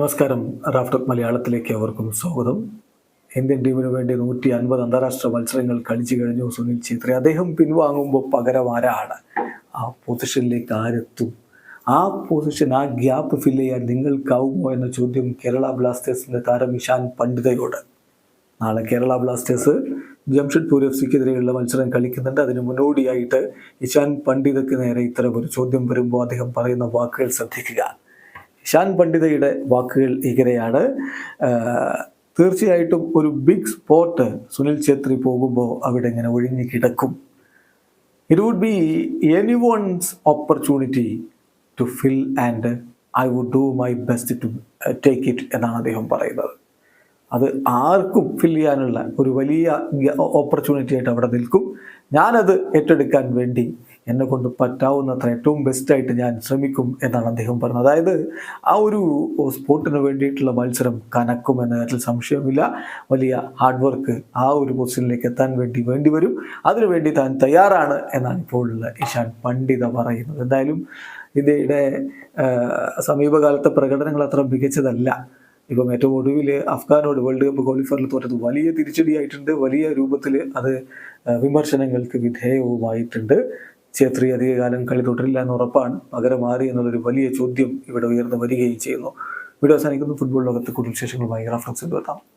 നമസ്കാരം. റാഫ്റ്റർ മലയാളത്തിലേക്ക് അവർക്കും സ്വാഗതം. ഇന്ത്യൻ ടീമിന് വേണ്ടി നൂറ്റി അൻപത് അന്താരാഷ്ട്ര മത്സരങ്ങൾ കളിച്ചു കഴിഞ്ഞു സുനിൽ ഛേത്രി. അദ്ദേഹം പിൻവാങ്ങുമ്പോൾ പകരം ആരാണ്? ആ പൊസിഷനിലേക്ക് ആരെത്തും? ആ പൊസിഷൻ ആ ഗ്യാപ്പ് ഫില്ല് ചെയ്യാൻ നിങ്ങൾക്കാവുമോ എന്ന ചോദ്യം കേരള ബ്ലാസ്റ്റേഴ്സിന്റെ താരം ഇഷാൻ പണ്ഡിതയോട്. നാളെ കേരള ബ്ലാസ്റ്റേഴ്സ് ജംഷഡ്പൂർ എഫ് സിക്കെതിരെയുള്ള മത്സരം കളിക്കുന്നുണ്ട്. അതിന് മുന്നോടിയായിട്ട് ഇഷാൻ പണ്ഡിതയ്ക്ക് നേരെ ഇത്തരം ഒരു ചോദ്യം വരുമ്പോൾ അദ്ദേഹം പറയുന്ന വാക്കുകൾ ശ്രദ്ധിക്കുക. ഇഷാൻ പണ്ഡിതയുടെ വാക്കുകൾ ഇങ്ങനെയാണ്. തീർച്ചയായിട്ടും ഒരു ബിഗ് സ്പോട്ട് സുനിൽ ഛേത്രി പോകുമ്പോൾ അവിടെ ഇങ്ങനെ ഒഴിഞ്ഞു കിടക്കും. It would be any once opportunity to fill and I would do my best to take it എന്നാണ് അദ്ദേഹം പറയുന്നത്. അത് ആർക്കും ഫിൽ ചെയ്യാനുള്ള ഒരു വലിയ ഓപ്പർച്യൂണിറ്റി ആയിട്ട് അവിടെ നിൽക്കും. ഞാനത് ഏറ്റെടുക്കാൻ വേണ്ടി എന്നെ കൊണ്ട് പറ്റാവുന്നത്ര ഏറ്റവും ബെസ്റ്റായിട്ട് ഞാൻ ശ്രമിക്കും എന്നാണ് അദ്ദേഹം പറഞ്ഞത്. അതായത് ആ ഒരു സ്പോർട്ടിന് വേണ്ടിയിട്ടുള്ള മത്സരം കനക്കും എന്ന കാര്യത്തിൽ സംശയമില്ല വലിയ ഹാർഡ് വർക്ക് ആ ഒരു പൊസിഷനിലേക്ക് എത്താൻ വേണ്ടി വേണ്ടി വരും. അതിനുവേണ്ടി താൻ തയ്യാറാണ് എന്നാണ് ഇപ്പോൾ ഇഷാൻ പണ്ഡിത പറയുന്നത്. എന്തായാലും ഇന്ത്യയുടെ സമീപകാലത്തെ പ്രകടനങ്ങൾ അത്ര മികച്ചതല്ല. ഇപ്പം ഏറ്റവും ഒടുവിൽ അഫ്ഗാനോട് വേൾഡ് കപ്പ് ക്വാളിഫയറിൽ തോറ്റത് വലിയ തിരിച്ചടിയായിട്ടുണ്ട്. വലിയ രൂപത്തിൽ അത് വിമർശനങ്ങൾക്ക് വിധേയവുമായിട്ടുണ്ട്. ഛേത്രി അധികകാലം കളി തുടരില്ല എന്ന് ഉറപ്പാണ്. പകരം മാറി എന്നുള്ളൊരു വലിയ ചോദ്യം ഇവിടെ ഉയർന്നു വരികയും ചെയ്യുന്നു. വീഡിയോ അവസാനിക്കുന്നു. ഫുട്ബോൾ ലോകത്തെ കൂടുതൽ വിശേഷങ്ങളുമായി റഫറൻസ് എത്താം.